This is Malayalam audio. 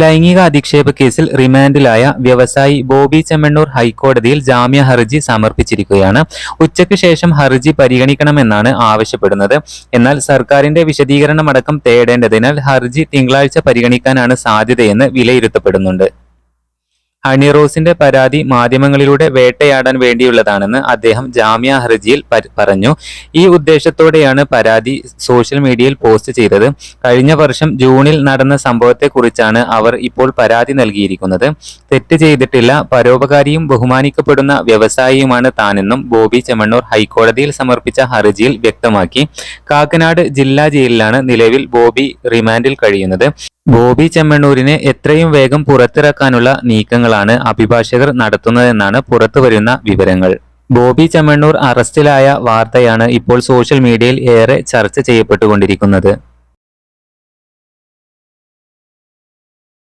ലൈംഗിക അധിക്ഷേപ കേസിൽ റിമാൻഡിലായ വ്യവസായി ബോബി ചെമ്മണ്ണൂർ ഹൈക്കോടതിയിൽ ജാമ്യ ഹർജി സമർപ്പിച്ചിരിക്കുകയാണ്. ഉച്ചയ്ക്ക് ശേഷം ഹർജി പരിഗണിക്കണമെന്നാണ് ആവശ്യപ്പെടുന്നത്. എന്നാൽ സർക്കാരിന്റെ വിശദീകരണമടക്കം തേടേണ്ടതിനാൽ ഹർജി തിങ്കളാഴ്ച പരിഗണിക്കാനാണ് സാധ്യതയെന്ന് വിലയിരുത്തപ്പെടുന്നുണ്ട്. ഹണി റോസിന്റെ പരാതി മാധ്യമങ്ങളിലൂടെ വേട്ടയാടാൻ വേണ്ടിയുള്ളതാണെന്ന് അദ്ദേഹം ജാമ്യ ഹർജിയിൽ പറഞ്ഞു. ഈ ഉദ്ദേശത്തോടെയാണ് പരാതി സോഷ്യൽ മീഡിയയിൽ പോസ്റ്റ് ചെയ്തത്. കഴിഞ്ഞ വർഷം ജൂണിൽ നടന്ന സംഭവത്തെക്കുറിച്ചാണ് അവർ ഇപ്പോൾ പരാതി നൽകിയിരിക്കുന്നത്. തെറ്റ് ചെയ്തിട്ടില്ല പരോപകാരിയും ബഹുമാനിക്കപ്പെടുന്ന വ്യവസായിയുമാണ് താനെന്നും ബോബി ചെമ്മണ്ണൂർ ഹൈക്കോടതിയിൽ സമർപ്പിച്ച ഹർജിയിൽ വ്യക്തമാക്കി. കാക്കനാട് ജില്ലാ ജയിലിലാണ് നിലവിൽ ബോബി റിമാൻഡിൽ കഴിയുന്നത്. ബോബി ചെമ്മണ്ണൂരിനെ എത്രയും വേഗം പുറത്തിറക്കാനുള്ള നീക്കങ്ങളാണ് അഭിഭാഷകർ നടത്തുന്നതെന്നാണ് പുറത്തുവരുന്ന വിവരങ്ങൾ. ബോബി ചെമ്മണ്ണൂർ അറസ്റ്റിലായ വാർത്തയാണ് ഇപ്പോൾ സോഷ്യൽ മീഡിയയിൽ ഏറെ ചർച്ച ചെയ്യപ്പെട്ടുകൊണ്ടിരിക്കുന്നത്.